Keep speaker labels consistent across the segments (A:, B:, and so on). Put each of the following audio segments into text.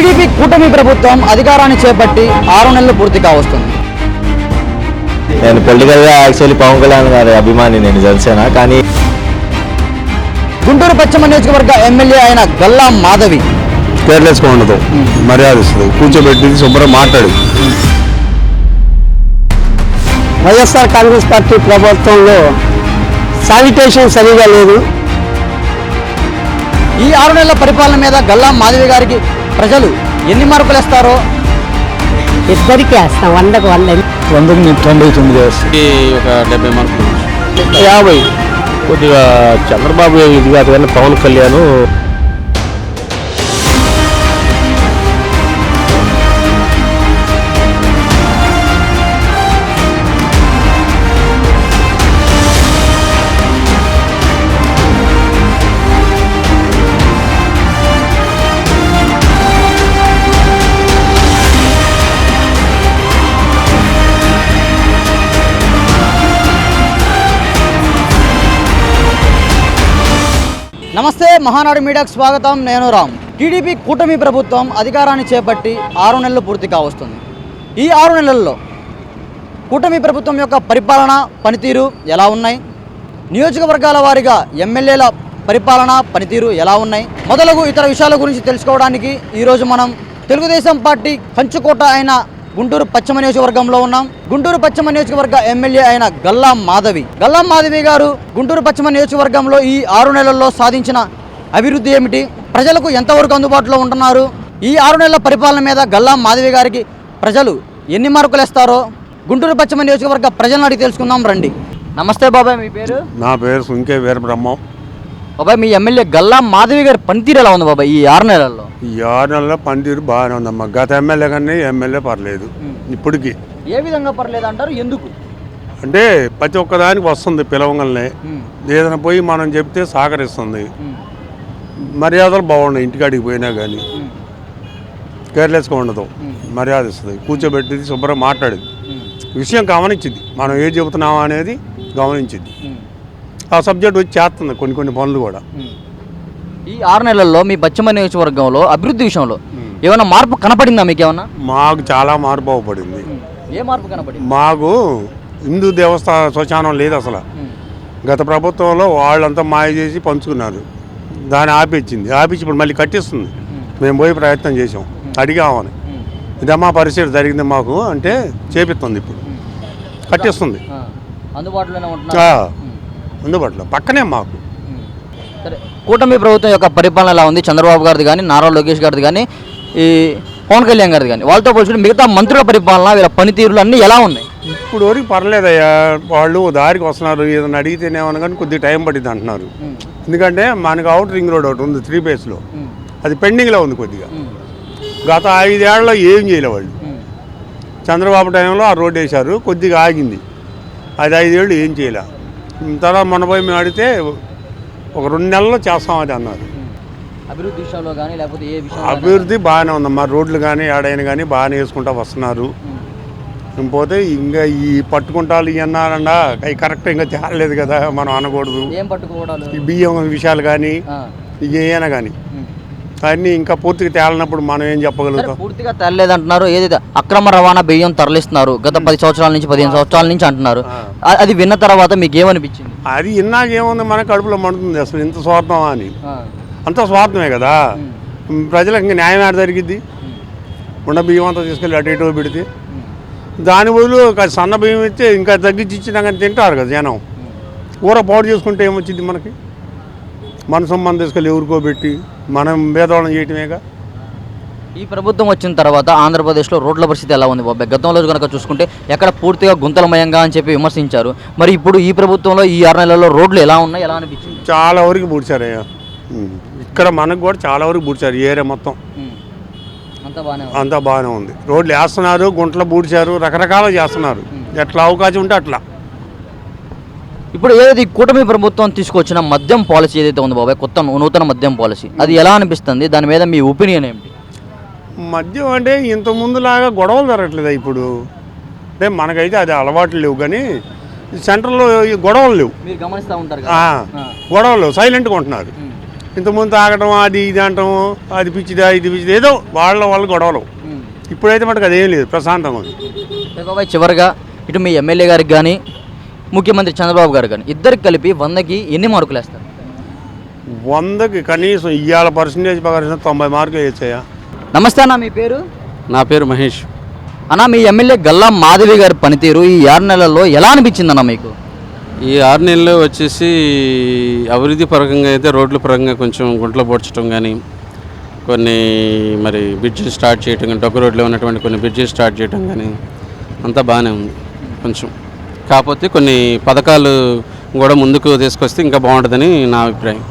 A: TDP కూటమి ప్రభుత్వం అధికారాన్ని చేపట్టి ఆరు నెలలు పూర్తి కావస్తుంది.
B: నేను పొలిటికల్గా యాక్చువల్లీ పవన్ కళ్యాణ్ గారి అభిమాని నేను జనసేన కానీ
A: గుంటూరు పశ్చిమ నియోజకవర్గ ఎమ్మెల్యే అయిన గల్లా మాధవి.
C: కేర్లెస్గా ఉండదు మర్యాద ఇస్తుంది కూర్చోబెట్టి శుభ్రం మాట్లాడు.
D: వైఎస్ఆర్ కాంగ్రెస్ పార్టీ ప్రభుత్వంలో శానిటేషన్ సరిగా లేదు.
A: ఈ ఆరు నెలల పరిపాలన మీద గల్లా మాధవి గారికి ప్రజలు ఎన్ని మార్కులు ఇస్తారో
D: ఇద్దరికి వేస్తాం వందకు వంద.
C: వందకు నేను తొంభై తొమ్మిది వేస్తాను
B: ఒక డెబ్బై మార్కులు.
C: యాభై.
B: కొద్దిగా చంద్రబాబు ఇది కాదు కానీ పవన్ కళ్యాణ్
A: మహానాడు మీడియాకు స్వాగతం. నేను రామ్. టీడీపీ కూటమి ప్రభుత్వం అధికారాన్ని చేపట్టి ఆరు నెలలు పూర్తి కావస్తుంది. ఈ ఆరు నెలల్లో కూటమి ప్రభుత్వం యొక్క పరిపాలన పనితీరు ఎలా ఉన్నాయి? నియోజకవర్గాల వారీగా ఎమ్మెల్యేల పరిపాలన పనితీరు ఎలా ఉన్నాయి? మొదలగు ఇతర విషయాల గురించి తెలుసుకోవడానికి ఈరోజు మనం తెలుగుదేశం పార్టీ కంచుకోట అయిన గుంటూరు పశ్చిమ నియోజకవర్గంలో ఉన్నాం. గుంటూరు పశ్చిమ నియోజకవర్గ ఎమ్మెల్యే అయిన గల్లా మాధవి. గల్లా మాధవి గారు గుంటూరు పశ్చిమ నియోజకవర్గంలో ఈ ఆరు నెలల్లో సాధించిన అభివృద్ధి ఏమిటి? ప్రజలకు ఎంతవరకు అందుబాటులో ఉంటున్నారు? ఈ ఆరు నెలల పరిపాలన మీద గల్లా మాధవి గారికి ప్రజలు ఎన్ని మార్కులు ఇస్తారో గుంటూరు పశ్చిమ నియోజకవర్గ ప్రజలను అడిగి తెలుసుకుందాం రండి. నమస్తే బాబాయ్ మీ పేరు?
C: నా పేరు సుంకే వీరబ్రహ్మం.
A: బాబాయ్ మీ ఎమ్మెల్యే గల్లా మాధవి గారి పనితీరు ఎలా ఉంది బాబాయ్ ఈ ఆరు నెలల్లో?
C: ఈ ఆరు నెలల పనితీరు బాగానే ఉందమ్మా. గత ఎమ్మెల్యే కానీ ఎమ్మెల్యే పర్లేదు. ఇప్పటికి.
A: ఏ విధంగా పర్లేదు అంటారు? ఎందుకు?
C: అంటే ప్రతి ఒక్కదానికి వస్తుంది పిలవగలనే ఏదైనా పోయి మనం చెప్తే సహకరిస్తుంది. మర్యాదలు బాగున్నాయి ఇంటికాడికి పోయినా కానీ కేర్లెస్గా ఉండదు. మర్యాద ఇస్తుంది. కూర్చోబెట్టి శుభ్రం మాట్లాడింది. విషయం గమనించింది. మనం ఏం చెబుతున్నామా అనేది గమనించింది. ఆ సబ్జెక్ట్ వచ్చి చేస్తుంది కొన్ని కొన్ని పనులు కూడా.
A: ఈ ఆరు నెలల్లో మీ పశ్చిమ నియోజకవర్గంలో అభివృద్ధి విషయంలో ఏమైనా మార్పు కనపడిందా మీకు ఏమన్నా?
C: మాకు చాలా మార్పు అవపడింది
A: ఏ మార్పు కనపడింది?
C: మాకు హిందూ దేవస్థాన శ్మశానం లేదు అసలు. గత ప్రభుత్వంలో వాళ్ళంతా మాయ చేసి పంచుకున్నారు. దాన్ని ఆపించింది. ఆపించి ఇప్పుడు మళ్ళీ కట్టిస్తుంది. మేము పోయి ప్రయత్నం చేసాం అడిగామని. ఇదమ్మా పరిస్థితి జరిగింది మాకు అంటే చేపిస్తుంది ఇప్పుడు. కట్టిస్తుంది. అందుబాటులో. పక్కనే మాకు.
A: సరే కూటమి ప్రభుత్వం యొక్క పరిపాలన ఎలా ఉంది? చంద్రబాబు గారిది కానీ నారా లోకేష్ గారిది కానీ ఈ పవన్ కళ్యాణ్ గారిది కానీ వాళ్ళతో పోల్చుకుంటే మిగతా మంత్రుల పరిపాలన వీళ్ళ పనితీరులు అన్నీ ఎలా ఉన్నాయి?
C: ఇప్పుడు వరకు పర్లేదయ్యా. వాళ్ళు దారికి వస్తున్నారు ఏదైనా అడిగితేనేమన్నా కానీ కొద్దిగా టైం పట్టింది అంటున్నారు. ఎందుకంటే మనకు అవుట్ రింగ్ రోడ్ ఒకటి ఉంది త్రీ ఫేస్లో అది పెండింగ్లో ఉంది కొద్దిగా. గత ఐదేళ్ళలో ఏం చేయలే వాళ్ళు. చంద్రబాబు టైంలో ఆ రోడ్ వేశారు కొద్దిగా ఆగింది. అది ఐదేళ్ళు ఏం చేయలే. తర్వాత మొన్న పోయి మేము అడిగితే ఒక రెండు నెలల్లో చేస్తాం అది అన్నారు.
A: అభివృద్ధి విషయంలో కానీ లేకపోతే ఏ విషయం
C: అభివృద్ధి బాగానే ఉందమ్మా. రోడ్లు కానీ ఆడైన కానీ బాగానే వేసుకుంటా వస్తున్నారు. పోతే ఇంకా ఈ పట్టుకుంటాలు ఇవి అన్నారండా అవి కరెక్ట్ ఇంకా తేరలేదు కదా మనం అనకూడదు.
A: ఏం పట్టుకోవడాలు
C: ఈ బియ్యం విషయాలు కానీ ఏమైనా కానీ. అన్నీ ఇంకా పూర్తిగా తేలినప్పుడు మనం ఏం చెప్పగలుగుతాం?
A: పూర్తిగా తెరలేదంటున్నారు ఏదైతే అక్రమ రవాణా బియ్యం తరలిస్తున్నారు గత పది సంవత్సరాల నుంచి పదిహేను సంవత్సరాల నుంచి అంటున్నారు. అది విన్న తర్వాత మీకు ఏమనిపించింది?
C: అది ఇన్నాకేముంది మన కడుపులో మండుతుంది అసలు ఇంత స్వార్థమా అని. అంత స్వార్థమే కదా. ప్రజలకు ఇంకా న్యాయం ఆడ జరిగిద్ది? ఉన్న బియ్యం అంతా తీసుకెళ్ళి అటు ఇటు పెడితే. దాని బదులు ఒక సన్న బియ్యం ఇస్తే ఇంకా తగ్గించి ఇచ్చినా కానీ తింటారు కదా జనం. ఊర పాడు చేసుకుంటే ఏమొచ్చింది మనకి? మన సొమ్మని తీసుకెళ్ళి ఎవరికో పెట్టి మనం భేదవాళ్ళం చేయటమేగా?
A: ఈ ప్రభుత్వం వచ్చిన తర్వాత ఆంధ్రప్రదేశ్లో రోడ్ల పరిస్థితి ఎలా ఉంది బాబాయ్? గతంలో కనుక చూసుకుంటే ఎక్కడ పూర్తిగా గుంతలమయంగా అని చెప్పి విమర్శించారు. మరి ఇప్పుడు ఈ ప్రభుత్వంలో ఈ ఆరు నెలల్లో రోడ్లు ఎలా ఉన్నాయి? ఎలా అనిపించింది?
C: చాలా వరకు పూడ్చారయ్యా. ఉమ్. ఇక్కడ మనకు కూడా చాలా వరకు పూడ్చారు ఈ ఏరియా మొత్తం.
A: అంతా బాగానే
C: ఉంది. రోడ్లు వేస్తున్నారు గుంటలు పూడ్చారు రకరకాల చేస్తున్నారు. ఎట్లా అవకాశం ఉంటే అట్లా.
A: ఇప్పుడు ఏదైతే ఈ కూటమి ప్రభుత్వం తీసుకొచ్చిన మద్యం పాలసీ ఏదైతే ఉందో బాబాయ్ కొత్త నూతన మద్యం పాలసీ అది ఎలా అనిపిస్తుంది? దాని మీద మీ ఒపీనియన్ ఏమిటి
C: మద్యం అంటే ఇంత ముందులాగా గొడవలు జరగట్లేదు ఇప్పుడు? అంటే మనకైతే అది అలవాట్లు లేవు కానీ సెంటర్లో గొడవలు లేవు.
A: మీరు గమనిస్తూ ఉంటారు
C: గొడవలు లేవు. సైలెంట్గా ఉంటున్నారు. ఇంతకుముందు తాగటం అది ఇది అంటాం అది పిచ్చిదా ఇది పిచ్చిదా ఏదో వాళ్ళ వాళ్ళ గొడవలు. ఇప్పుడైతే మటుకు అదేం లేదు ప్రశాంతంగా ఉంది.
A: బాబాయ్ చివరిగా ఇటు మీ ఎమ్మెల్యే గారికి కానీ ముఖ్యమంత్రి చంద్రబాబు గారు కానీ ఇద్దరికి కలిపి వందకి ఎన్ని మార్కులు వేస్తారు?
C: వందకి కనీసం ఇవాళ పర్సంటేజ్ ప్రకారం తొంభై మార్కులు వేసాయా?
A: నమస్తే అన్న మీ పేరు?
E: నా పేరు మహేష్.
A: అన్న మీ ఎమ్మెల్యే గల్లా మాధవి గారి పనితీరు ఈ ఆరు నెలల్లో ఎలా అనిపించింది అన్న మీకు?
E: ఈ ఆరు నెలలు వచ్చేసి అభివృద్ధి పరంగా అయితే రోడ్ల పరంగా కొంచెం గుంటలు పోడ్చడం కానీ కొన్ని మరి బ్రిడ్జెస్ స్టార్ట్ చేయటం కానీ డొక్క రోడ్లో ఉన్నటువంటి కొన్ని బ్రిడ్జెస్ స్టార్ట్ చేయటం కానీ అంతా బాగానే ఉంది కొంచెం. కాకపోతే కొన్ని పథకాలు కూడా ముందుకు తీసుకొస్తే ఇంకా బాగుంటుందని నా అభిప్రాయం.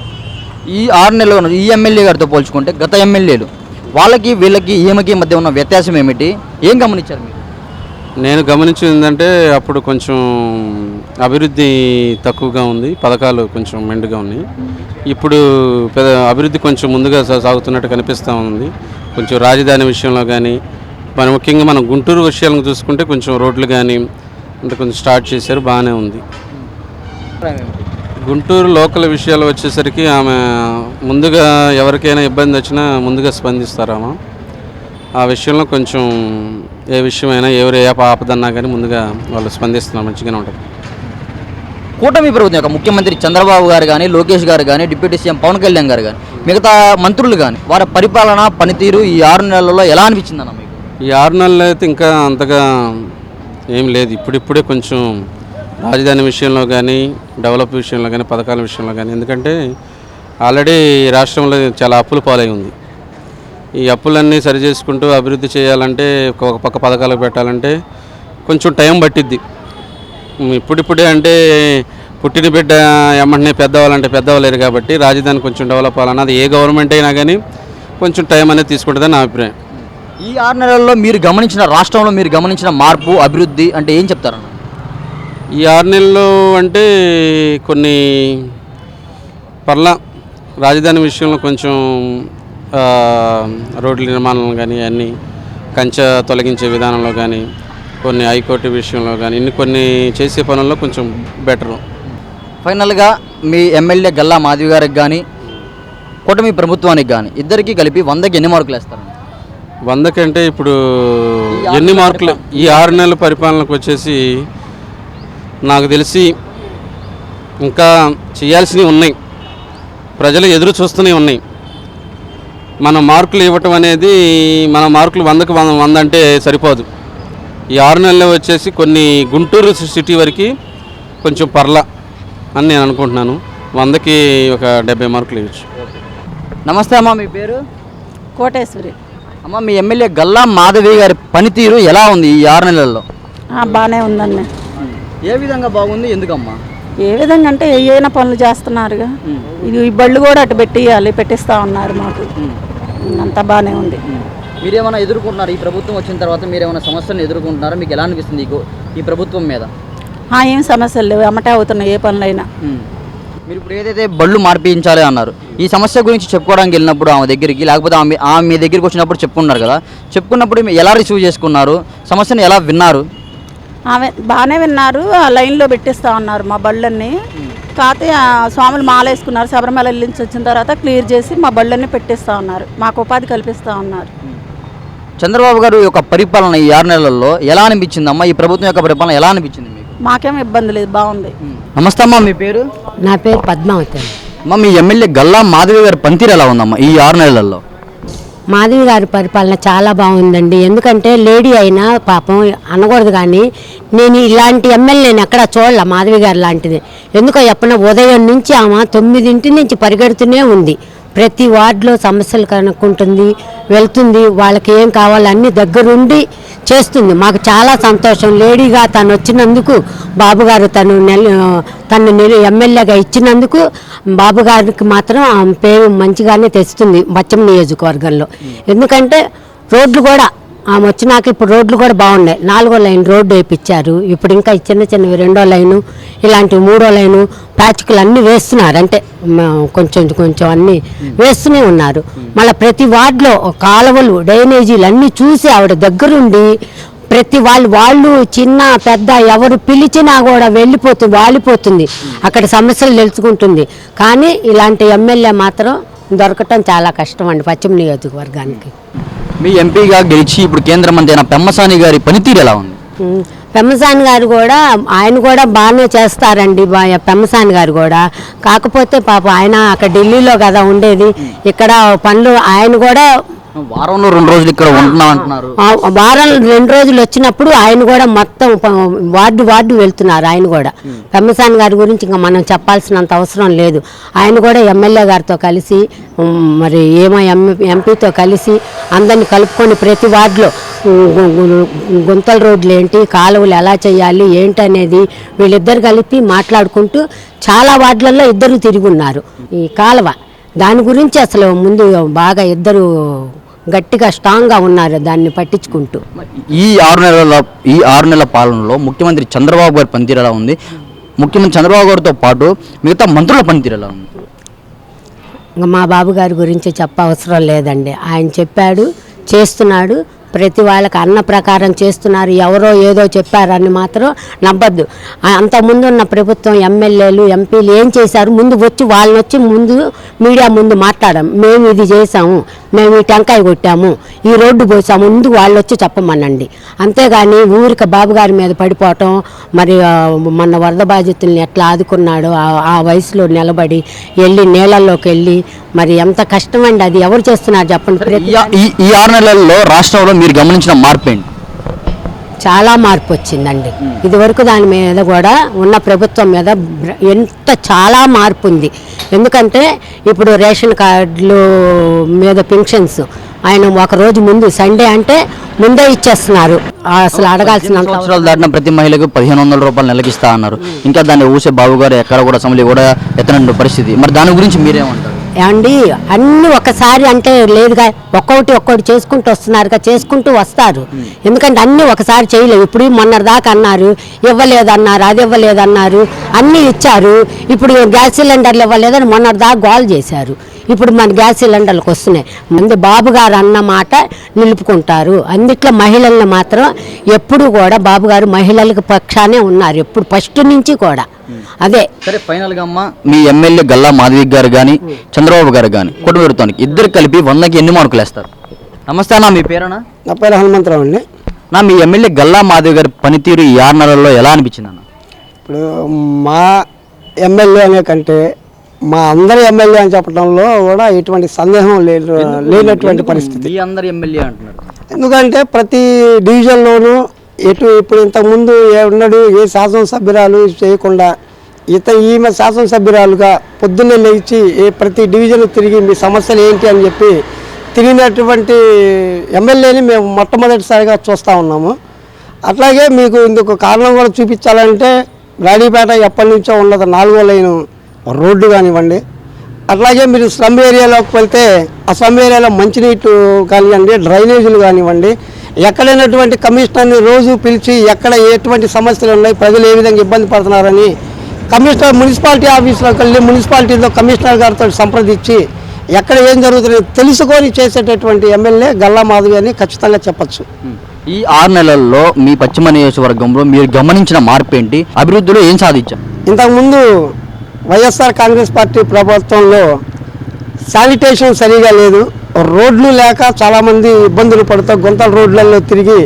A: ఈ ఆరు నెలలు ఈ ఎమ్మెల్యే గారితో పోల్చుకుంటే గత ఎమ్మెల్యేలు వాళ్ళకి వీళ్ళకి ఈమెకి మధ్య ఉన్న వ్యత్యాసం ఏమిటి? ఏం గమనించారు మీరు?
E: నేను గమనించింది ఏంటంటే అప్పుడు కొంచెం అభివృద్ధి తక్కువగా ఉంది. పథకాలు కొంచెం మెండుగా ఉన్నాయి. ఇప్పుడు పెద్ద అభివృద్ధి కొంచెం ముందుగా సాగుతున్నట్టు కనిపిస్తూ ఉంది. కొంచెం రాజధాని విషయంలో కానీ మన ముఖ్యంగా మనం గుంటూరు విషయాలను చూసుకుంటే కొంచెం రోడ్లు కానీ అంటే కొంచెం స్టార్ట్ చేశారు బాగానే ఉంది. గుంటూరు లోకల్ విషయాలు వచ్చేసరికి ఆమె ముందుగా ఎవరికైనా ఇబ్బంది వచ్చినా ముందుగా స్పందిస్తారు ఆమె ఆ విషయంలో కొంచెం ఏ విషయమైనా ఎవరు ఏ ఆపదన్నా కానీ ముందుగా వాళ్ళు స్పందిస్తున్నారు మంచిగానే ఉంటుంది
A: కూటమి ప్రభుత్వం యొక్క ముఖ్యమంత్రి చంద్రబాబు గారు కానీ లోకేష్ గారు కానీ డిప్యూటీ సీఎం పవన్ కళ్యాణ్ గారు కానీ మిగతా మంత్రులు కానీ వారి పరిపాలన పనితీరు ఈ ఆరు నెలల్లో ఎలా అనిపించింది అన్న మీకు?
E: ఈ ఆరు నెలలు అయితే ఇంకా అంతగా ఏం లేదు. ఇప్పుడిప్పుడే కొంచెం రాజధాని విషయంలో కానీ డెవలప్ విషయంలో కానీ పథకాల విషయంలో కానీ ఎందుకంటే ఆల్రెడీ రాష్ట్రంలో చాలా అప్పులు పాలై ఉంది. ఈ అప్పులన్నీ సరి చేసుకుంటూ అభివృద్ధి చేయాలంటే ఒక పక్క పథకాలకు పెట్టాలంటే కొంచెం టైం పట్టిద్ది. ఇప్పుడిప్పుడే అంటే పుట్టిన బిడ్డ ఎమ్మంటనే పెద్దవాళ్ళంటే పెద్దవాళ్ళేరు కాబట్టి రాజధాని కొంచెం డెవలప్ అవ్వాలన్నా అది ఏ గవర్నమెంట్ అయినా కానీ కొంచెం టైం అనేది తీసుకుంటుందని నా అభిప్రాయం.
A: ఈ ఆరు నెలల్లో మీరు గమనించిన రాష్ట్రంలో మీరు గమనించిన మార్పు అభివృద్ధి అంటే ఏం చెప్తారన్న?
E: ఈ ఆరు నెలలు అంటే కొన్ని పర్లా రాజధాని విషయంలో కొంచెం రోడ్ల నిర్మాణం కానీ అన్నీ కంచె తొలగించే విధానంలో కానీ కొన్ని హైకోర్టు విషయంలో కానీ ఇన్ని కొన్ని చేసే పనుల్లో కొంచెం బెటరు.
A: ఫైనల్గా మీ ఎమ్మెల్యే గల్లా మాధవి గారికి కానీ కూటమి ప్రభుత్వానికి కానీ ఇద్దరికి కలిపి వందకి ఎన్ని మార్కులు వేస్తారు?
E: వందకంటే ఇప్పుడు ఎన్ని మార్కులు? ఈ ఆరు నెలల పరిపాలనకు వచ్చేసి నాకు తెలిసి ఇంకా చేయాల్సినవి ఉన్నాయి. ప్రజలు ఎదురు చూస్తూనే ఉన్నాయి. మనం మార్కులు ఇవ్వటం అనేది మన మార్కులు వందకు వంద వంద అంటే సరిపోదు. ఈ ఆరు నెలలు వచ్చేసి కొన్ని గుంటూరు సిటీ వరకు కొంచెం పర్ల అని నేను అనుకుంటున్నాను. వందకి ఒక డెబ్బై మార్కులు ఇవ్వచ్చు.
A: నమస్తే అమ్మా మీ పేరు?
F: కోటేశ్వరి.
A: అమ్మ మీ ఎమ్మెల్యే గల్లా మాధవి గారి పనితీరు ఎలా ఉంది ఈ ఆరు నెలల్లో?
F: ఆ, బాగానే ఉందండి
A: ఏ విధంగా బాగుంది? ఎందుకమ్మా?
F: ఏ విధంగా అంటే ఏమైనా పనులు చేస్తున్నారుగా. ఇది ఈ బళ్ళు కూడా అటు పెట్టియాలి పెట్టిస్తా ఉన్నారు మాకు. అంతా బాగానే ఉంది.
A: మీరేమైనా ఎదుర్కొంటున్నారు? ఈ ప్రభుత్వం వచ్చిన తర్వాత మీరేమైనా సమస్యలను ఎదుర్కొంటున్నారా? మీకు ఎలా అనిపిస్తుంది ఈ ప్రభుత్వం మీద?
F: ఆ, ఏం సమస్యలు లేవు. అమ్మటే అవుతున్నాయి ఏ పనులైనా.
A: మీరు ఇప్పుడు ఏదైతే బళ్ళు మార్పించాలి అన్నారు ఈ సమస్య గురించి చెప్పుకోవడానికి వెళ్ళినప్పుడు ఆమె దగ్గరికి లేకపోతే ఆమె ఆమె మీ దగ్గరికి వచ్చినప్పుడు చెప్పుకున్నారు కదా? చెప్పుకున్నప్పుడు మీరు ఎలా రిసీవ్ చేసుకున్నారు? సమస్యను ఎలా విన్నారు?
F: ఆమె బాగానే విన్నారు. ఆ లైన్లో పెట్టిస్తా ఉన్నారు మా బళ్ళన్నీ. ఆ స్వాములు మాలేసుకున్నారు. శబరిమల నుంచి వచ్చిన తర్వాత క్లియర్ చేసి మా బళ్ళన్నీ పెట్టిస్తా ఉన్నారు. మాకు ఉపాధి కల్పిస్తా ఉన్నారు.
A: చంద్రబాబు గారు యొక్క పరిపాలన ఈ ఆరు నెలల్లో ఎలా అనిపించింది అమ్మా? ఈ ప్రభుత్వం యొక్క పరిపాలన ఎలా అనిపించింది మీకు?
F: మాకేం ఇబ్బంది లేదు బాగుంది.
A: నమస్తే అమ్మా మీ పేరు?
D: నా పేరు పద్మావతి.
A: అమ్మా మీ ఎమ్మెల్యే గల్లా మాధవి గారి పనితీరు ఎలా ఉందమ్మా ఈ ఆరు నెలల్లో?
D: మాధవి గారి పరిపాలన చాలా బాగుందండి. ఎందుకంటే లేడీ అయినా పాపం అనకూడదు కానీ నేను ఇలాంటి ఎమ్మెల్యే నేను ఎక్కడ చూడలే మాధవి గారు లాంటిది. ఎందుకో చెప్పిన ఉదయం నుంచి ఆమె తొమ్మిదింటి నుంచి పరిగెడుతూనే ఉంది. ప్రతి వార్డులో సమస్యలు కనుక్కుంటుంది వెళ్తుంది వాళ్ళకి ఏం కావాలన్నీ దగ్గరుండి చేస్తుంది. మాకు చాలా సంతోషం. లేడీగా తను వచ్చినందుకు బాబు గారు తను నెల తను నెల ఎమ్మెల్యేగా ఇచ్చినందుకు బాబు గారికి మాత్రం ఆమె పేరు మంచిగానే తెస్తుంది బచ్చం నియోజకవర్గంలో. ఎందుకంటే రోడ్లు కూడా ఆమె వచ్చినాక ఇప్పుడు రోడ్లు కూడా బాగున్నాయి. నాలుగో లైన్ రోడ్డు వేయించారు ఇప్పుడు ఇంకా చిన్న చిన్నవి రెండో లైను ఇలాంటి మూడో లైను ప్యాచ్కులు అన్నీ వేస్తున్నారు. అంటే కొంచెం కొంచెం అన్నీ వేస్తూనే ఉన్నారు. మళ్ళీ ప్రతి వార్డులో కాలువలు డ్రైనేజీలు అన్నీ చూసి ఆవిడ దగ్గరుండి ప్రతి వాళ్ళు వాళ్ళు చిన్న పెద్ద ఎవరు పిలిచినా కూడా వెళ్ళిపోతుంది వాలిపోతుంది. అక్కడ సమస్యలు తెలుసుకుంటుంది. కానీ ఇలాంటి ఎమ్మెల్యే మాత్రం దొరకటం చాలా కష్టం అండి పశ్చిమ నియోజకవర్గానికి.
A: మీ ఎంపీగా గెలిచి ఇప్పుడు కేంద్ర మంత్రి అయిన పెమ్మసాని గారి పనితీరు ఎలా ఉంది?
D: పెమ్మసాని గారు కూడా ఆయన కూడా బాగానే చేస్తారండి పెమ్మసాని గారు కూడా. కాకపోతే పాప ఆయన అక్కడ ఢిల్లీలో కదా ఉండేది. ఇక్కడ పనులు ఆయన కూడా
A: వారంలో రెండు రోజులు ఇక్కడ ఉంటున్నాం అంటున్నారు.
D: వారం రెండు రోజులు వచ్చినప్పుడు ఆయన కూడా మొత్తం వార్డు వార్డు వెళ్తున్నారు ఆయన కూడా. పెమ్మసాని గారి గురించి ఇంకా మనం చెప్పాల్సినంత అవసరం లేదు. ఆయన కూడా ఎమ్మెల్యే గారితో కలిసి మరి ఏమో ఎంపీతో కలిసి అందరిని కలుపుకొని ప్రతి వార్డులో గుంతల రోడ్లు ఏంటి కాలువలు ఎలా చేయాలి ఏంటి అనేది వీళ్ళిద్దరు కలిపి మాట్లాడుకుంటూ చాలా వార్డులలో ఇద్దరు తిరిగి ఉన్నారు. ఈ కాలువ. దాని గురించి అసలు ముందు బాగా ఇద్దరు గట్టిగా స్ట్రాంగ్గా ఉన్నారు దాన్ని పట్టించుకుంటూ.
A: ఈ ఆరు నెలల ఈ ఆరు నెలల పాలనలో ముఖ్యమంత్రి చంద్రబాబు గారి పనితీరు ఎలా ఉంది? ముఖ్యమంత్రి చంద్రబాబు గారితో పాటు మిగతా మంత్రుల పనితీరు ఎలా ఉంది?
D: మా బాబు గారి గురించి చెప్ప అవసరం లేదండి. ఆయన చెప్పాడు చేస్తున్నాడు ప్రతి వాళ్ళకి అన్న ప్రకారం చేస్తున్నారు ఎవరో ఏదో చెప్పారని మాత్రం నమ్మద్దు. అంతకుముందు ఉన్న ప్రభుత్వం ఎమ్మెల్యేలు ఎంపీలు ఏం చేశారు? ముందు వచ్చి వాళ్ళని వచ్చి ముందు మీడియా ముందు మాట్లాడాం మేము ఇది చేసాము మేము ఈ టెంకాయ కొట్టాము. ఈ రోడ్డు పోసాము ముందు వాళ్ళు వచ్చి చెప్పమనండి. అంతేగాని ఊరికి బాబు గారి మీద పడిపోవటం మరి ఆ, మొన్న వరద బాధితుల్ని ఎట్లా ఆదుకున్నాడో ఆ- వయసులో నిలబడి వెళ్ళి నీళ్ళల్లోకి వెళ్ళి మరి ఎంత కష్టమండి అది. ఎవరు చేస్తున్నారు చెప్పండి?
A: ఈ- ఆరు నెలల్లో రాష్ట్రంలో మీరు గమనించిన మార్పు ఏంటి
D: చాలా మార్పు వచ్చిందండి ఇదివరకు దాని మీద కూడా ఉన్న ప్రభుత్వం మీద ఎంత చాలా మార్పు ఉంది ఎందుకంటే ఇప్పుడు రేషన్ కార్డులు మీద పెన్షన్స్ ఆయన ఒక రోజు ముందు సండే అంటే ముందే ఇచ్చేస్తున్నారు. అసలు అడగాల్సినంత అవసరం
A: సంవత్సరాలు దాటిన ప్రతి మహిళకు పదిహేను వందల రూపాయలు నెలకిస్తా అన్నారు. ఇంకా దాన్ని ఊసే బాబు గారు ఎక్కడ కూడా అసెంబ్లీ కూడా ఎత్తనండి పరిస్థితి. మరి దాని గురించి మీరేమంటారు?
D: ఏమండి అన్ని ఒకసారి అంటే లేదుగా ఒక్కొక్కటి ఒక్కొక్కటి చేసుకుంటూ వస్తున్నారుగా చేసుకుంటూ వస్తారు. ఎందుకంటే అన్ని ఒకసారి చేయలేవు. ఇప్పుడు మొన్నటి దాకా అన్నారు ఇవ్వలేదన్నారు అది ఇవ్వలేదన్నారు అన్నీ ఇచ్చారు. ఇప్పుడు గ్యాస్ సిలిండర్లు ఇవ్వలేదని మొన్నటి దాకా గోల్ చేశారు. ఇప్పుడు మన గ్యాస్ సిలిండర్లకు వస్తున్నాయి. మంది బాబు గారు అన్న మాట నిలుపుకుంటారు. అందుట్లో మహిళల్ని మాత్రం ఎప్పుడు కూడా బాబు గారు మహిళలకు పక్షానే ఉన్నారు. ఎప్పుడు ఫస్ట్ నుంచి కూడా. అదే.
A: సరే ఫైనల్గా అమ్మ మీ ఎమ్మెల్యే గల్లా మాధవి గారు కానీ చంద్రబాబు గారు కానీ కుటుంబ ఇద్దరు కలిపి వందకి ఎన్ని మార్కులు వేస్తారు? నమస్తే అన్న మీ పేరేనా?
G: నా పేరు హనుమంతరావు అండి.
A: నా మీ ఎమ్మెల్యే గల్లా మాధవి గారి పనితీరు ఈ ఆరు నెలల్లో ఎలా అనిపించింది అన్న?
G: ఇప్పుడు మా ఎమ్మెల్యే అనే కంటే మా అందరి ఎమ్మెల్యే అని చెప్పడంలో కూడా ఎటువంటి సందేహం లేదు లేనటువంటి పరిస్థితి.
A: అందరు ఎమ్మెల్యే అంటున్నారు?
G: ఎందుకంటే ప్రతి డివిజన్లోనూ ఎటు ఇప్పుడు ఇంతకుముందు ఏ ఉన్నాడు ఏ శాసనసభ్యురాలు చేయకుండా ఇత ఈమె శాసనసభ్యురాలుగా పొద్దున్నే లేచి ఏ ప్రతి డివిజన్ తిరిగి మీ సమస్యలు ఏంటి అని చెప్పి తిరిగినటువంటి ఎమ్మెల్యేని మేము మొట్టమొదటిసారిగా చూస్తూ ఉన్నాము. అట్లాగే మీకు ఇందుకు కారణం కూడా చూపించాలంటే రాణిపేట ఎప్పటి నుంచో ఉన్నది నాలుగో లైను రోడ్డు కానివ్వండి అట్లాగే మీరు స్లమ్ ఏరియాలోకి వెళ్తే ఆ స్లమ్ ఏరియాలో మంచినీటి కానివ్వండి డ్రైనేజీలు కానివ్వండి ఎక్కడైనటువంటి కమిషనర్ని రోజు పిలిచి ఎక్కడ ఎటువంటి సమస్యలు ఉన్నాయి ప్రజలు ఏ విధంగా ఇబ్బంది పడుతున్నారని కమిషనర్ మున్సిపాలిటీ ఆఫీస్లోకి వెళ్ళి మున్సిపాలిటీలో కమిషనర్ గారితో సంప్రదించి ఎక్కడ ఏం జరుగుతుందో తెలుసుకొని చేసేటటువంటి ఎమ్మెల్యే గల్లా మాధవి అని ఖచ్చితంగా చెప్పచ్చు.
A: ఈ ఆరు నెలల్లో మీ పశ్చిమ నియోజకవర్గంలో మీరు గమనించిన మార్పు ఏంటి? అభివృద్ధిలో ఏం సాధించారు?
G: ఇంతకుముందు వైఎస్ఆర్ కాంగ్రెస్ పార్టీ ప్రభుత్వంలో శానిటేషన్ సరిగా లేదు. రోడ్లు లేక చాలామంది ఇబ్బందులు పడుతూ గుంతల రోడ్లలో తిరిగి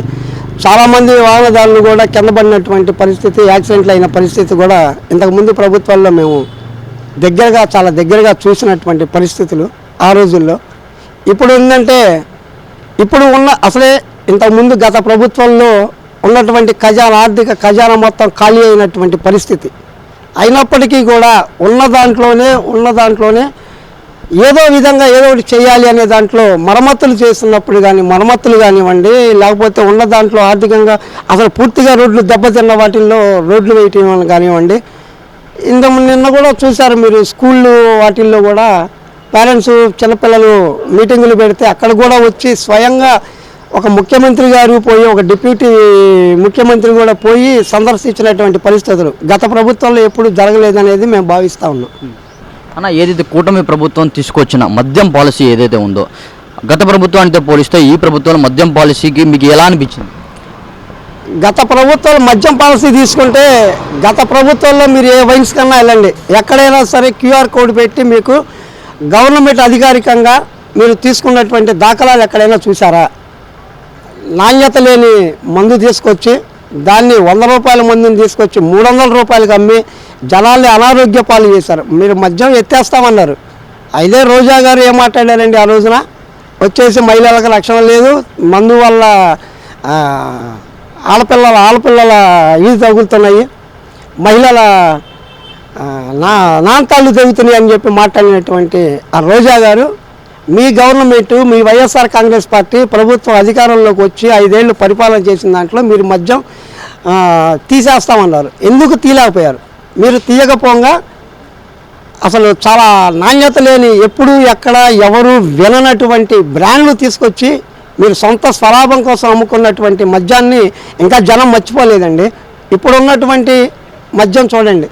G: చాలామంది వాహనదారులు కూడా కింద పడినటువంటి పరిస్థితి యాక్సిడెంట్లు అయిన పరిస్థితి కూడా ఇంతకుముందు ప్రభుత్వాల్లో మేము దగ్గరగా చాలా దగ్గరగా చూసినటువంటి పరిస్థితులు ఆ రోజుల్లో. ఇప్పుడు ఏంటంటే ఇప్పుడు ఉన్న అసలే ఇంతకుముందు గత ప్రభుత్వంలో ఉన్నటువంటి ఖజానా ఆర్థిక ఖజానా మొత్తం ఖాళీ అయినటువంటి పరిస్థితి. అయినప్పటికీ కూడా ఉన్న దాంట్లోనే ఉన్న దాంట్లోనే ఏదో విధంగా ఏదో ఒకటి చేయాలి అనే దాంట్లో మరమ్మతులు చేస్తున్నప్పుడు కానీ మరమ్మతులు కానివ్వండి లేకపోతే ఉన్న దాంట్లో ఆర్థికంగా అసలు పూర్తిగా రోడ్లు దెబ్బతిన్న వాటిల్లో రోడ్లు వేయటం కానివ్వండి ఇంత నిన్న కూడా చూశారు మీరు స్కూళ్ళు వాటిల్లో కూడా పేరెంట్స్ చిన్నపిల్లలు మీటింగులు పెడితే అక్కడ కూడా వచ్చి స్వయంగా ఒక ముఖ్యమంత్రి గారు పోయి ఒక డిప్యూటీ ముఖ్యమంత్రి కూడా పోయి సందర్శించినటువంటి పరిస్థితులు గత ప్రభుత్వంలో ఎప్పుడు జరగలేదనేది మేము భావిస్తూ ఉన్నాం.
A: అన్న ఏదైతే కూటమి ప్రభుత్వం తీసుకొచ్చిన మద్యం పాలసీ ఏదైతే ఉందో గత ప్రభుత్వానితో పోలిస్తే ఈ ప్రభుత్వం మద్యం పాలసీకి మీకు ఎలా అనిపించింది?
G: గత ప్రభుత్వాలు మద్యం పాలసీ తీసుకుంటే గత ప్రభుత్వంలో మీరు ఏ వైన్స్ కన్నా వెళ్ళండి. ఎక్కడైనా సరే క్యూఆర్ కోడ్ పెట్టి మీకు గవర్నమెంట్ అధికారికంగా మీరు తీసుకున్నటువంటి దాఖలాలు ఎక్కడైనా చూసారా నాణ్యత లేని మందు తీసుకొచ్చి దాన్ని వంద రూపాయల మందుని తీసుకొచ్చి మూడు వందల రూపాయలకి అమ్మి జనాల్ని అనారోగ్య పాలు చేశారు. మీరు మద్యం ఎత్తేస్తామన్నారు. అయితే రోజా గారు ఏం మాట్లాడారండి ఆ రోజున? వచ్చేసి మహిళలకు రక్షణ లేదు మందు వల్ల ఆడపిల్లల ఆడపిల్లల ఇది తగులుతున్నాయి మహిళల నా నా నాంతాళ్ళు తగ్గుతున్నాయి అని చెప్పి మాట్లాడినటువంటి ఆ రోజా గారు మీ గవర్నమెంట్ మీ వైఎస్ఆర్ కాంగ్రెస్ పార్టీ ప్రభుత్వం అధికారంలోకి వచ్చి ఐదేళ్ళు పరిపాలన చేసిన దాంట్లో మీరు మద్యం తీసేస్తామన్నారు. ఎందుకు తీయలేకపోయారు? మీరు తీయకపోగా అసలు చాలా నాణ్యత లేని ఎప్పుడు ఎక్కడ ఎవరు విననటువంటి బ్రాండ్లు తీసుకొచ్చి మీరు సొంత స్వలాభం కోసం అమ్ముకున్నటువంటి మద్యాన్ని ఇంకా జనం మర్చిపోలేదండి. ఇప్పుడు ఉన్నటువంటి మద్యం చూడండి.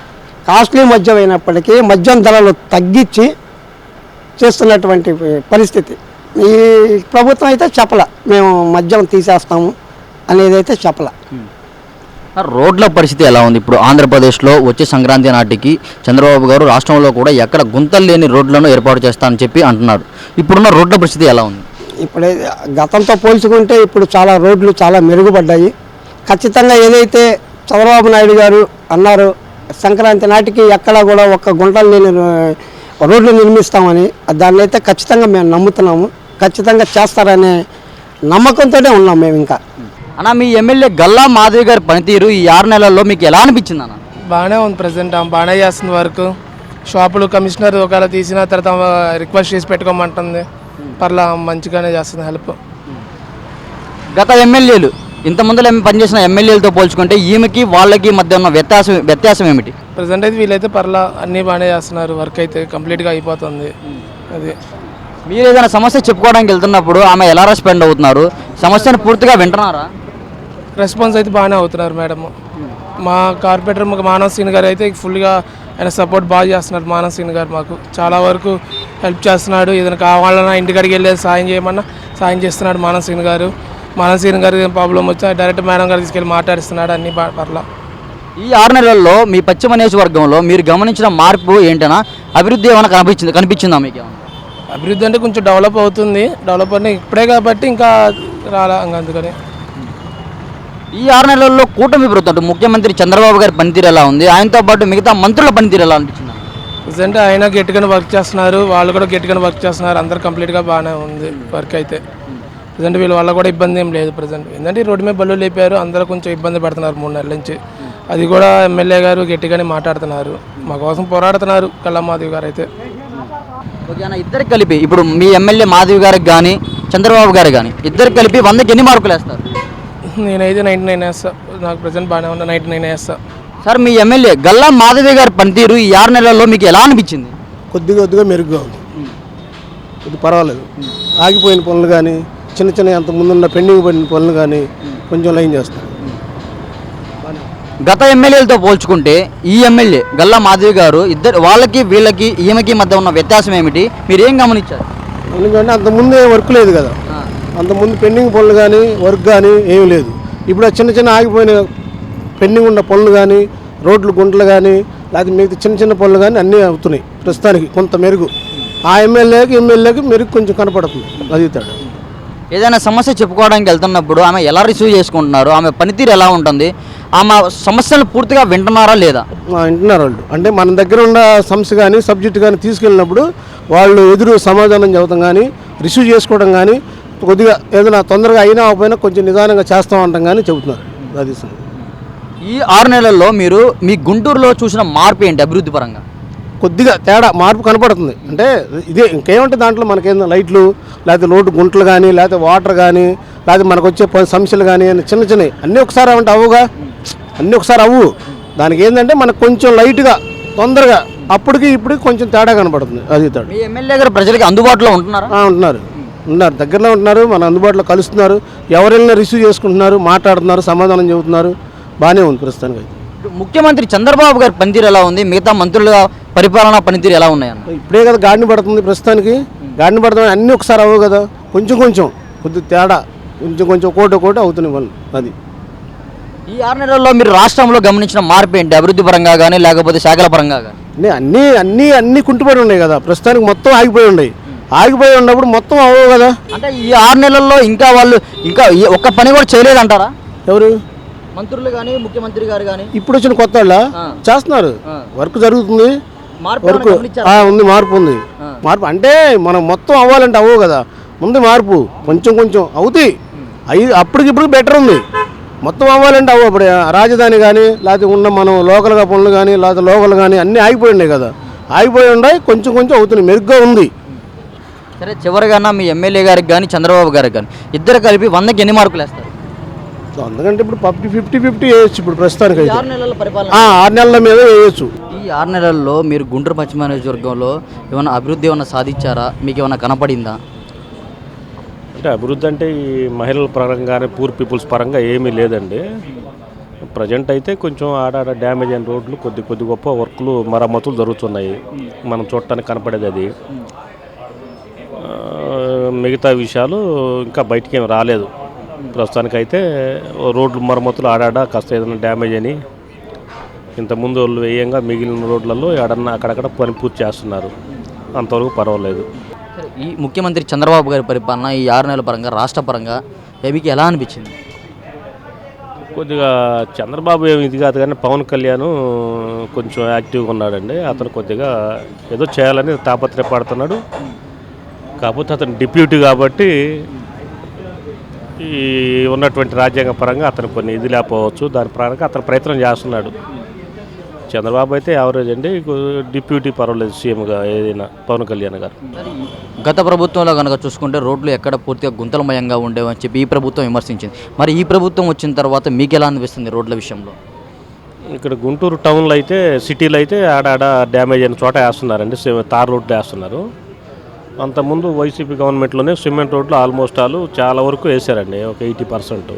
G: కాస్ట్లీ మద్యం అయినప్పటికీ మద్యం ధరలు తగ్గించి చేస్తున్నటువంటి పరిస్థితి. ఈ ప్రభుత్వం అయితే చెప్పల మేము మద్యం తీసేస్తాము అనేది అయితే చెప్పల.
A: రోడ్ల పరిస్థితి ఎలా ఉంది? ఇప్పుడు ఆంధ్రప్రదేశ్లో వచ్చే సంక్రాంతి నాటికి చంద్రబాబు గారు రాష్ట్రంలో కూడా ఎక్కడ గుంతలు లేని రోడ్లను ఏర్పాటు చేస్తానని చెప్పి అంటున్నారు. ఇప్పుడున్న రోడ్ల పరిస్థితి ఎలా ఉంది?
G: ఇప్పుడు గతంతో పోల్చుకుంటే ఇప్పుడు చాలా రోడ్లు చాలా మెరుగుపడ్డాయి. ఖచ్చితంగా ఏదైతే చంద్రబాబు నాయుడు గారు అన్నారు సంక్రాంతి నాటికి ఎక్కడా కూడా ఒక్క గుంటలు లేని రోడ్లు నిర్మిస్తామని దాన్ని అయితే ఖచ్చితంగా మేము నమ్ముతున్నాము. ఖచ్చితంగా చేస్తారనే నమ్మకంతోనే ఉన్నాం మేము ఇంకా.
A: అన్న మీ ఎమ్మెల్యే గల్లా మాధవి గారి పనితీరు ఈ ఆరు నెలల్లో మీకు ఎలా అనిపించింది అన్న?
H: బాగానే ఉంది ప్రజెంట్ ఆమె బాగానే చేస్తుంది వర్క్. షాపులు కమిషనర్ ఒకవేళ తీసిన తర్వాత రిక్వెస్ట్ చేసి పెట్టుకోమంటుంది. పర్లా మంచిగానే చేస్తుంది హెల్ప్.
A: గత ఎమ్మెల్యేలు ఇంత ముందర పనిచేసిన ఎమ్మెల్యేలతో పోల్చుకుంటే ఈమెకి వాళ్ళకి మధ్య ఉన్న వ్యత్యాసం వ్యత్యాసం ఏమిటి?
H: ప్రజెంట్ అయితే వీళ్ళైతే పర్లా అన్నీ బాగానే చేస్తున్నారు. వర్క్ అయితే కంప్లీట్గా అయిపోతుంది. అది.
A: మీరు ఏదైనా సమస్య చెప్పుకోవడానికి వెళ్తున్నప్పుడు ఆమె ఎలా రెస్పాండ్ అవుతున్నారు? సమస్యను పూర్తిగా వింటున్నారా?
H: రెస్పాన్స్ అయితే బాగానే అవుతున్నారు మేడం. మా కార్పొరేటర్ మాకు మానవ్ సింగ్ గారు అయితే ఫుల్గా ఆయన సపోర్ట్ బాగా చేస్తున్నారు మానవ్ సింగ్ గారు మాకు. చాలా వరకు హెల్ప్ చేస్తున్నాడు. ఏదైనా కావాలన్నా ఇంటికాడికి వెళ్ళి సాయం చేయమన్నా సాయం చేస్తున్నాడు మానవ్ సింగ్ గారు. మానవ్ గారు ఏం ప్రాబ్లం వచ్చా డైరెక్ట్ మేడం గారు తీసుకెళ్ళి మాట్లాడిస్తున్నాడు అన్ని బా- పర్లా.
A: ఈ ఆరు నెలల్లో మీ పశ్చిమ నియోజకవర్గంలో మీరు గమనించిన మార్పు ఏంటన్నా? అభివృద్ధి ఏమైనా కనిపించింది కనిపించిందా మీకు ఏమైనా
H: అభివృద్ధి అంటే కొంచెం డెవలప్ అవుతుంది. డెవలప్ అంటే ఇప్పుడే కాబట్టి ఇంకా రాలా అందుకని.
A: ఈ ఆరు నెలల్లో కూటమి ప్రభుత్వం ముఖ్యమంత్రి చంద్రబాబు గారి పనితీరు ఎలా ఉంది? ఆయనతో పాటు మిగతా మంత్రుల పనితీరు ఎలా అనిపించింది?
H: ప్రజెంట్ ఆయన గట్టిగానే వర్క్ చేస్తున్నారు. వాళ్ళు కూడా గట్టిగానే వర్క్ చేస్తున్నారు. అందరు కంప్లీట్గా బాగానే ఉంది వర్క్ అయితే. ప్రజెంట్ వీళ్ళ వల్ల కూడా ఇబ్బంది ఏం లేదు ప్రజెంట్. ఏంటంటే ఈ రోడ్డు మీద బళ్ళు లేపారు. అందరూ కొంచెం ఇబ్బంది పడుతున్నారు మూడు నెలల నుంచి. అది కూడా ఎమ్మెల్యే గారు గట్టిగానే మాట్లాడుతున్నారు. మా కోసం పోరాడుతున్నారు కళ్ళమాదేవి గారు అయితే.
A: ఓకే అన్న ఇద్దరికి కలిపి ఇప్పుడు మీ ఎమ్మెల్యే మాధవి గారికి కానీ చంద్రబాబు గారికి కానీ ఇద్దరికి కలిపి వందకి ఎన్ని మార్కులు వేస్తారు?
H: నేనైతే నైంటీ నైన్ వేస్తా. నాకు ప్రజెంట్ బాగానే ఉన్నా నైంటీ నైన్ వేస్తా.
A: సార్ మీ ఎమ్మెల్యే గల్లా మాధవి గారి పనితీరు ఈ ఆరు నెలల్లో మీకు ఎలా అనిపించింది?
I: కొద్దిగా కొద్దిగా మెరుగ్గా ఉంది. ఇది పర్వాలేదు. ఆగిపోయిన పనులు కానీ చిన్న చిన్న అంత ముందున్న పెండింగ్ పడిన పనులు కానీ కొంచెం లైన్ చేస్తారు.
A: గత ఎమ్మెల్యేలతో పోల్చుకుంటే ఈ ఎమ్మెల్యే గల్లా మాధవి గారు ఇద్దరు వాళ్ళకి వీళ్ళకి ఈమెకి మధ్య ఉన్న వ్యత్యాసం ఏమిటి? మీరు ఏం గమనించారు?
I: ఎందుకంటే అంత ముందే వర్క్ లేదు కదా. అంత ముందు పెండింగ్ పనులు కానీ వర్క్ కానీ ఏమీ లేదు. ఇప్పుడు చిన్న చిన్న ఆగిపోయిన పెండింగ్ ఉన్న పనులు కానీ రోడ్లు గుంటలు కానీ లేకపోతే మిగతా చిన్న చిన్న పనులు కానీ అన్నీ అవుతున్నాయి ప్రస్తుతానికి కొంత మెరుగు. ఆ ఎమ్మెల్యేకి ఎమ్మెల్యేకి మెరుగు కొంచెం కనపడుతుంది. అది తేడా.
A: ఏదైనా సమస్య చెప్పుకోవడానికి వెళ్తున్నప్పుడు ఆమె ఎలా రిసీవ్ చేసుకుంటున్నారు? ఆమె పనితీరు ఎలా ఉంటుంది? ఆమె సమస్యలు పూర్తిగా వింటున్నారా లేదా?
I: వింటున్నారు వాళ్ళు. అంటే మన దగ్గర ఉన్న సమస్య కానీ సబ్జెక్ట్ కానీ తీసుకెళ్ళినప్పుడు వాళ్ళు ఎదురు సమాధానం చెబుతాం కానీ రిసీవ్ చేసుకోవడం కానీ కొద్దిగా ఏదైనా తొందరగా అయినా అవ్వకపోయినా కొంచెం నిదానంగా చేస్తాం అంటాం కానీ చెబుతున్నారు. అది.
A: ఈ ఆరు నెలల్లో మీరు మీ గుంటూరులో చూసిన మార్పు ఏంటి అభివృద్ధి పరంగా?
I: కొద్దిగా తేడా మార్పు కనపడుతుంది. అంటే ఇదే ఇంకేమంటే దాంట్లో మనకేందో లైట్లు లేకపోతే రోడ్డు గుంటలు కానీ లేకపోతే వాటర్ కానీ లేకపోతే మనకు వచ్చే సమస్యలు కానీ చిన్న చిన్నవి అన్నీ ఒకసారి అవంటే అవ్వుగా అన్నీ ఒకసారి అవ్వు. దానికి ఏంటంటే మనకు కొంచెం లైట్గా తొందరగా అప్పటికి ఇప్పటికి కొంచెం తేడా కనపడుతుంది అది తేడా.
A: మీ ఎమ్మెల్యే గారు ప్రజలకి అందుబాటులో ఉంటున్నారా?
I: ఆ, ఉంటున్నారు. ఉన్నారు దగ్గరలో ఉంటున్నారు మన అందుబాటులో కలుస్తున్నారు. ఎవరైనా రిసీవ్ చేసుకుంటున్నారు మాట్లాడుతున్నారు సమాధానం చెబుతున్నారు బాగానే ఉంది ప్రస్తుతానికి అయితే
A: ఇప్పుడు ముఖ్యమంత్రి చంద్రబాబు గారి పనితీరు ఎలా ఉంది? మిగతా మంత్రుల పరిపాలనా పనితీరు ఎలా ఉన్నాయన్న
I: ఇప్పుడే కదా గాడిని పడుతుంది ప్రస్తుతానికి. గాడిని పడుతుంది అన్నీ ఒకసారి అవ్వవు కదా. కొంచెం కొంచెం కొద్ది తేడా. కొంచెం కొంచెం కోటి కోటి అవుతున్నాయి వాళ్ళు అది.
A: ఈ ఆరు నెలల్లో మీరు రాష్ట్రంలో గమనించిన మార్పు ఏంటి? అభివృద్ధి పరంగా కానీ లేకపోతే శాఖల పరంగా కానీ
I: అన్నీ అన్నీ అన్నీ కుంటుపడి ఉన్నాయి కదా. ప్రస్తుతానికి మొత్తం ఆగిపోయి ఉన్నాయి. ఆగిపోయి ఉన్నప్పుడు మొత్తం అవ్వవు కదా.
A: అంటే ఈ ఆరు నెలల్లో ఇంకా వాళ్ళు ఇంకా ఒక్క పని కూడా చేయలేదంటారా?
I: ఎవరు?
A: మంత్రులు కానీ ముఖ్యమంత్రి గారు కానీ
I: ఇప్పుడు వచ్చిన కొత్త వాళ్ళ. చేస్తున్నారు. వర్క్ జరుగుతుంది. వర్క్. ఉంది మార్పు ఉంది. మార్పు అంటే మనం మొత్తం అవ్వాలంటే అవ్వవు కదా. ముందు మార్పు కొంచెం కొంచెం. అవుతాయి. అవి అప్పటికిప్పుడు బెటర్ ఉంది. మొత్తం అవ్వాలంటే అవ్వ. ఇప్పుడు రాజధాని కానీ లేకపోతే ఉన్న మనం లోకల్గా పనులు కానీ లేకపోతే లోకల్ కానీ అన్నీ ఆగిపోయి ఉన్నాయి కదా. ఆగిపోయి ఉన్నాయి కొంచెం కొంచెం అవుతున్నాయి. మెరుగ్గా ఉంది.
A: సరే చివరిగా మీ ఎమ్మెల్యే గారికి కానీ చంద్రబాబు గారికి కానీ? ఇద్దరు కలిపి వందకి ఎన్ని మార్కులు వేస్తారు?
I: సో అందుకంటే ఇప్పుడు ఫిఫ్టీ ఫిఫ్టీ ఫిఫ్టీ వేయచ్చు ఇప్పుడు ప్రస్తుతానికి
A: ఆరు నెలల పరిపాలన.
I: ఆరు నెలల మీద వేయచ్చు.
A: ఈ ఆరు నెలల్లో మీరు గుంటూరు పశ్చిమ నియోజకవర్గంలో ఏమైనా అభివృద్ధి ఏమైనా సాధించారా? మీకు ఏమైనా కనపడిందా?
J: అంటే అభివృద్ధి అంటే ఈ మహిళల పరంగానే పూర్ పీపుల్స్ పరంగా ఏమీ లేదండి. ప్రజెంట్ అయితే కొంచెం ఆడాడ డ్యామేజ్ అయిన రోడ్లు కొద్ది కొద్ది గొప్ప వర్క్లు మరమ్మతులు జరుగుతున్నాయి. మనం చూడటానికి కనపడేది అది. మిగతా విషయాలు ఇంకా బయటికి ఏమి రాలేదు. ప్రస్తుతానికైతే రోడ్లు మరమ్మతులు ఆడాడ కాస్త ఏదైనా డ్యామేజ్ అని ఇంతకుముందు వాళ్ళు వేయంగా మిగిలిన రోడ్లలో ఎడన్నా అక్కడక్కడ పని పూర్తి చేస్తున్నారు. అంతవరకు పర్వాలేదు.
A: ఈ ముఖ్యమంత్రి చంద్రబాబు గారి పరిపాలన ఈ ఆరు నెలల పరంగా రాష్ట్ర పరంగా ఏ మీకు ఎలా అనిపించింది?
J: కొద్దిగా చంద్రబాబు ఏమి ఇది కాదు కానీ పవన్ కళ్యాణ్ కొంచెం యాక్టివ్గా ఉన్నాడండి. అతను కొద్దిగా ఏదో చేయాలని తాపత్రయపడుతున్నాడు. కాకపోతే అతను డిప్యూటీ కాబట్టి ఈ ఉన్నటువంటి రాజ్యాంగ పరంగా అతను కొన్ని ఇది లేకపోవచ్చు. దాని పరంగా అతను ప్రయత్నం చేస్తున్నాడు. చంద్రబాబు అయితే యావరేజ్ అండి. డిప్యూటీ పర్వాలేదు సీఎంగా ఏదైనా పవన్ కళ్యాణ్ గారు.
A: గత ప్రభుత్వంలో కనుక చూసుకుంటే రోడ్లు ఎక్కడ పూర్తిగా గుంతలమయంగా ఉండేవని చెప్పి ఈ ప్రభుత్వం విమర్శించింది. మరి ఈ ప్రభుత్వం వచ్చిన తర్వాత మీకు ఎలా అనిపిస్తుంది రోడ్ల విషయంలో?
J: ఇక్కడ గుంటూరు టౌన్లో అయితే సిటీలో అయితే ఆడాడ డ్యామేజ్ అయిన చోట వేస్తున్నారండి. సి- తార్ రోడ్లు వేస్తున్నారు. అంతకుముందు వైసీపీ గవర్నమెంట్లోనే సిమెంట్ రోడ్లు ఆల్మోస్ట్ ఆల్ చాలా వరకు వేశారండి. ఒక ఎయిటీ పర్సెంట్.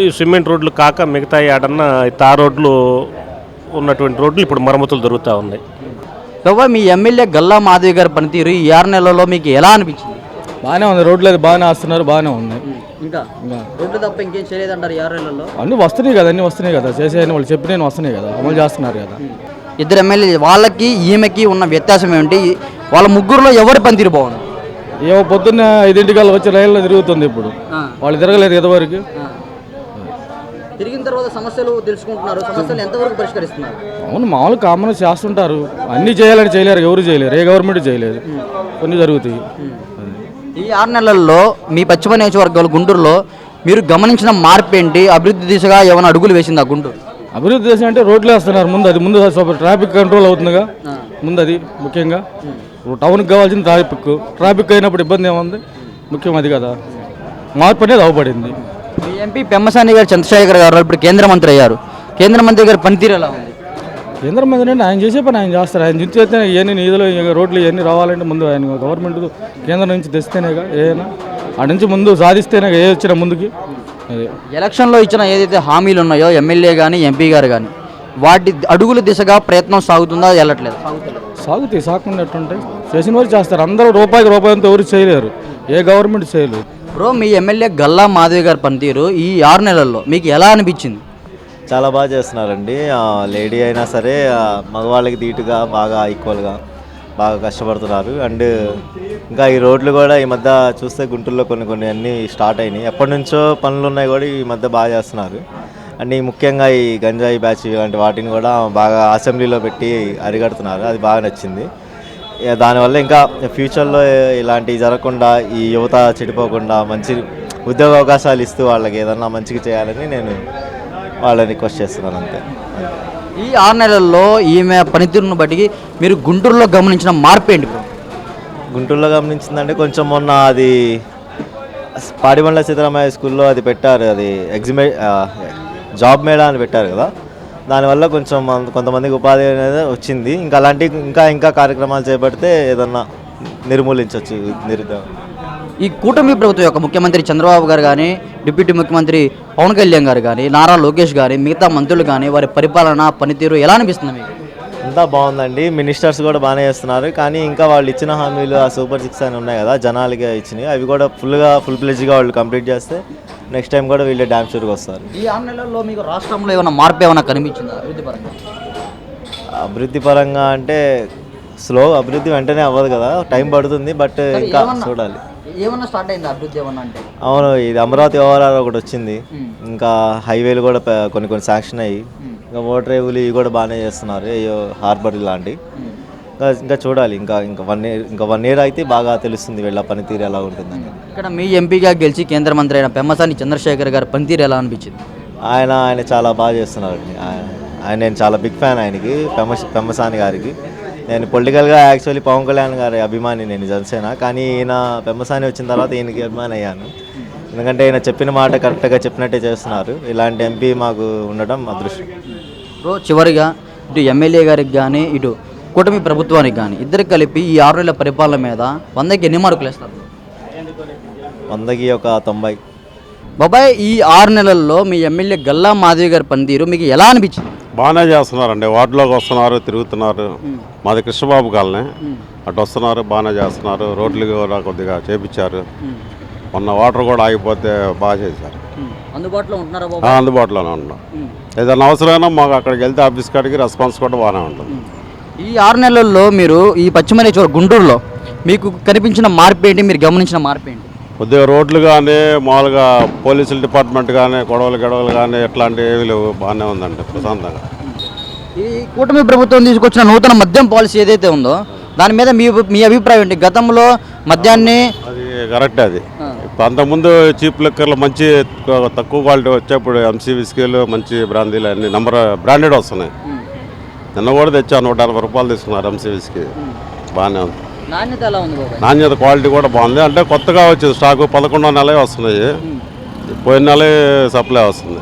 J: ఈ సిమెంట్ రోడ్లు కాక మిగతా ఆడన్న ఈ తార్ రోడ్లు ఉన్నటువంటి రోడ్లు ఇప్పుడు మరమ్మతులు జరుగుతూ ఉన్నాయి.
A: బాబా మీ ఎమ్మెల్యే గల్లా మాధవి గారి పనితీరు ఈ ఆరు నెలల్లో మీకు ఎలా అనిపించింది?
K: బాగానే ఉంది. రోడ్లు అయితే బాగానే వేస్తున్నారు బాగానే ఉంది
A: ఇంకా? రోడ్లు తప్ప ఇంకేం చేయలేదంటారు ఈ ఆరు నెలల్లో?
K: అన్నీ వస్తున్నాయి కదా అన్నీ వస్తున్నాయి కదా. చేసేయని వాళ్ళు చెప్పిన వస్తున్నాయి కదా. అమలు చేస్తున్నారు కదా.
A: ఇద్దరు ఎమ్మెల్యే వాళ్ళకి ఈమెకి ఉన్న వ్యత్యాసం ఏమిటి? వాళ్ళ ముగ్గురులో ఎవరి పనితీరు బాగుంది?
K: ఏమో పొద్దున్న ఐదింటికల్లా వచ్చి రైల్లో తిరుగుతుంది ఇప్పుడు. వాళ్ళు తిరగలేదు ఇదివరకు
A: తిరిగిన తర్వాత సమస్యలు తెలుసుకుంటున్నారు. సమస్యలు ఎంతవరకు పరిష్కరిస్తున్నారు?
K: అవును మామూలు కామన్ చేస్తుంటారు. అన్ని చేయాలని చేయలేరు ఎవరు చేయలేరు. ఏ గవర్నమెంట్ చేయలేదు. కొన్ని జరుగుతాయి.
A: ఈ ఆరు నెలల్లో మీ పశ్చిమ నియోజకవర్గాలు గుంటూరులో మీరు గమనించిన మార్పు ఏంటి? అభివృద్ధి దిశగా ఏమైనా అడుగులు వేసిందా గుంటూరు?
K: అభివృద్ధి దిశ అంటే రోడ్లు వేస్తున్నారు. ముందు అది ముందు ట్రాఫిక్ కంట్రోల్ అవుతుందిగా. ముందు అది ముఖ్యంగా. టౌన్కి కావాల్సిన ట్రాఫిక్. ట్రాఫిక్ అయినప్పుడు ఇబ్బంది ఏముంది? ముఖ్యం అది కదా. మార్పు అనేది అవపడింది.
A: మీ ఎంపీ పెమ్మసాని గారు చంద్రశేఖర్ గారు ఇప్పుడు కేంద్ర మంత్రి అయ్యారు. కేంద్ర మంత్రి గారి పనితీరు ఎలా ఉంది?
K: కేంద్ర మంత్రి అంటే ఆయన చేసే పని ఆయన చేస్తారు. ఆయన నుంచి అయితే ఇవన్నీ నిధులు రోడ్లు ఇవన్నీ రావాలంటే ముందు ఆయన గవర్నమెంట్ కేంద్రం నుంచి తెస్తేనేగా ఏదైనా. ఆ నుంచి ముందు సాధిస్తేనే ఏ వచ్చినా ముందుకి. అదే.
A: ఎలక్షన్లో ఇచ్చిన ఏదైతే హామీలు ఉన్నాయో ఎమ్మెల్యే కానీ ఎంపీ గారు కానీ వాటి అడుగుల దిశగా ప్రయత్నం సాగుతుందా వెళ్ళట్లేదు?
K: సాగుతాయి ఎట్లుంటాయి చేసిన వారు చేస్తారు. అందరూ రూపాయికి రూపాయి అంతా ఎవరు చేయలేరు. ఏ గవర్నమెంట్ చేయలేదు.
A: బ్రో మీ ఎమ్మెల్యే గల్లా మాధవి గారి పనితీరు ఈ ఆరు నెలల్లో మీకు ఎలా అనిపించింది?
B: చాలా బాగా చేస్తున్నారండి. లేడీ అయినా సరే ఆ, మగవాళ్ళకి ధీటుగా బాగా ఈక్వల్గా బాగా కష్టపడుతున్నారు. అండ్ ఇంకా ఈ రోడ్లు కూడా ఈ మధ్య చూస్తే గుంటూరులో కొన్ని కొన్ని అన్నీ స్టార్ట్ అయినాయి. ఎప్పటి నుంచో పనులు ఉన్నాయి కూడా ఈ మధ్య బాగా చేస్తున్నారు. అండ్ ఈ ముఖ్యంగా ఈ గంజాయి బ్యాచ్ ఇలాంటి వాటిని కూడా బాగా అసెంబ్లీలో పెట్టి అరిగడుతున్నారు అది బాగా నచ్చింది. దానివల్ల ఇంకా ఫ్యూచర్లో ఇలాంటివి జరగకుండా ఈ యువత చెడిపోకుండా మంచి ఉద్యోగ అవకాశాలు ఇస్తూ వాళ్ళకి ఏదన్నా మంచిగా చేయాలని నేను వాళ్ళని రిక్వెస్ట్ చేస్తున్నాను అంతే.
A: ఈ ఆరు నెలల్లో ఈమె పనితీరును బట్టి మీరు గుంటూరులో గమనించిన మార్పు ఏంటి
B: గుంటూరులో గమనించిందంటే కొంచెం మొన్న అది పాడిబండ్ల సీతారామయ్య స్కూల్లో అది పెట్టారు అది ఎగ్జిబి జాబ్ మేళా అని పెట్టారు కదా. దానివల్ల కొంచెం కొంతమందికి ఉపాధి అనేది వచ్చింది. ఇంకా అలాంటి ఇంకా ఇంకా కార్యక్రమాలు చేపడితే ఏదన్నా నిర్మూలించవచ్చు నిరుద్యోగం.
A: ఈ కూటమి ప్రభుత్వం యొక్క ముఖ్యమంత్రి చంద్రబాబు గారు కానీ డిప్యూటీ ముఖ్యమంత్రి పవన్ కళ్యాణ్ గారు కానీ నారా లోకేష్ గారి మిగతా మంత్రులు కానీ వారి పరిపాలన పనితీరు ఎలా అనిపిస్తుంది మీకు?
B: అంతా బాగుందండి. మినిస్టర్స్ కూడా బాగానే చేస్తున్నారు. కానీ ఇంకా వాళ్ళు ఇచ్చిన హామీలు ఆ సూపర్ సిక్స్ అని ఉన్నాయి కదా జనాలకి ఇచ్చినవి. అవి కూడా ఫుల్గా ఫుల్ ప్లెజ్గా వాళ్ళు కంప్లీట్ చేస్తే నెక్స్ట్ టైం కూడా వీళ్ళే డ్యామ్ షూర్గా వస్తారు.
A: ఈ ఆరు నెలల్లో మీకు రాష్ట్రంలో ఏమైనా మార్పు ఏమైనా కనిపించిందా అభివృద్ధి పరంగా?
B: అభివృద్ధి పరంగా అంటే స్లో అభివృద్ధి వెంటనే అవ్వదు కదా టైం పడుతుంది బట్ ఇంకా
A: ఏమన్నా-
B: చూడాలి.
A: ఏమన్నా స్టార్ట్ అయిందా అభివృద్ధి ఏమన్నా అంటే?
B: అవును ఇది అమరావతి వ్యవహారాలు ఒకటి వచ్చింది. ఇంకా హైవేలు కూడా పె- కొన్ని కొన్ని శాంక్షన్ అయ్యి. ఇంకా మోటార్ రేవులు ఇవి కూడా బాగానే చేస్తున్నారు అయ్యో హార్బర్ లాంటి. ఇంకా ఇంకా చూడాలి. ఇంకా ఇంకా వన్ ఇయర్ ఇంకా వన్ ఇయర్ అయితే బాగా తెలుస్తుంది వీళ్ళ పనితీరు ఎలా ఉంటుందని.
A: ఇక్కడ మీ ఎంపీగా గెలిచి కేంద్ర మంత్రి అయిన పెమ్మసాని చంద్రశేఖర్ గారి పనితీరు ఎలా అనిపించింది?
B: ఆయన ఆయన చాలా బాగా చేస్తున్నారండి ఆయన ఆయన నేను చాలా బిగ్ ఫ్యాన్ ఆయనకి పెమ్మ పెమ్మసాని గారికి. నేను పొలిటికల్గా యాక్చువల్లీ పవన్ కళ్యాణ్ గారి అభిమాని నేను జనసేన. కానీ ఈయన పెమ్మసాని వచ్చిన తర్వాత ఈయనకి అభిమాని అయ్యాను. ఎందుకంటే ఈయన చెప్పిన మాట కరెక్ట్గా చెప్పినట్టే చేస్తున్నారు. ఇలాంటి ఎంపీ మాకు ఉండడం అదృష్టం.
A: చివరిగా ఇటు ఎమ్మెల్యే గారికి కానీ ఇటు కూటమి ప్రభుత్వానికి కానీ ఇద్దరికి కలిపి ఈ ఆరు నెలల పరిపాలన మీద వందకి ఎన్ని మార్కులు వేస్తారు?
B: వందకి ఒక తొంభై.
A: బాబాయ్ ఈ ఆరు నెలల్లో మీ ఎమ్మెల్యే గల్లా మాధవి గారి పనితీరు మీకు ఎలా అనిపించింది?
L: బాగానే చేస్తున్నారండి. వార్డులోకి వస్తున్నారు తిరుగుతున్నారు. మాది కృష్ణబాబు కాలనీ. అటు వస్తున్నారు బాగానే చేస్తున్నారు. రోడ్లు కూడా కొద్దిగా చేపించారు. మొన్న వాటర్ కూడా ఆగిపోతే బాగా చేశారు.
A: అందుబాటులో ఉంటున్నారా
L: అందుబాటులోనే ఉన్నాం. ఏదైనా అవసరమైనా మాకు అక్కడికి వెళ్తే ఆఫీస్ కాడికి రెస్పాన్స్ కూడా బాగానే ఉంటుంది.
A: ఈ ఆరు నెలల్లో మీరు ఈ పశ్చిమ గుంటూరులో మీకు కనిపించిన మార్పు ఏంటి? మీరు గమనించిన మార్పు ఏంటి?
L: కొద్దిగా రోడ్లు కానీ మామూలుగా పోలీసుల డిపార్ట్మెంట్ కానీ గొడవలు గొడవలు కానీ ఎట్లాంటివి ఏమీ లేవు. బాగానే ఉందండి ప్రశాంతంగా.
A: ఈ కూటమి ప్రభుత్వం తీసుకొచ్చిన నూతన మద్యం పాలసీ ఏదైతే ఉందో దాని మీద మీ మీ అభిప్రాయం ఏంటి? గతంలో మద్యాన్ని
L: అది కరెక్ట్ అది. ఇప్పుడు అంతకుముందు చీప్ లెక్కర్లు మంచి తక్కువ క్వాలిటీ వచ్చే ఇప్పుడు ఎంసీ విస్కీలు మంచి బ్రాందీలు అన్ని నంబర్ బ్రాండెడ్ వస్తున్నాయి. నిన్న కూడా తెచ్చా నూట ఎనభై రూపాయలు తీసుకున్నారు ఎంసీ విస్కీ బాగానే ఉంది.
A: నాణ్యత ఎలా ఉంది బాబాయ్?
L: నాణ్యత క్వాలిటీ కూడా బాగుంది. అంటే కొత్తగా వచ్చింది స్టాకు పదకొండో నెలే వస్తున్నాయి. పోయిన నెలే సప్లై వస్తుంది.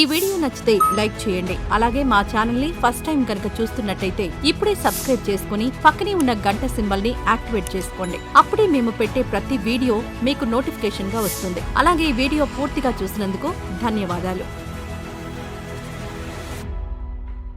M: ఈ వీడియో నచ్చితే లైక్ చేయండి. అలాగే మా ఛానల్ని ఫస్ట్ టైం కనుక చూస్తున్నట్టయితే ఇప్పుడే సబ్స్క్రైబ్ చేసుకుని పక్కనే ఉన్న గంట సింబల్ని యాక్టివేట్ చేసుకోండి. అప్పుడే మేము పెట్టే ప్రతి వీడియో మీకు నోటిఫికేషన్గా వస్తుంది. అలాగే ఈ వీడియో పూర్తిగా చూసినందుకు ధన్యవాదాలు.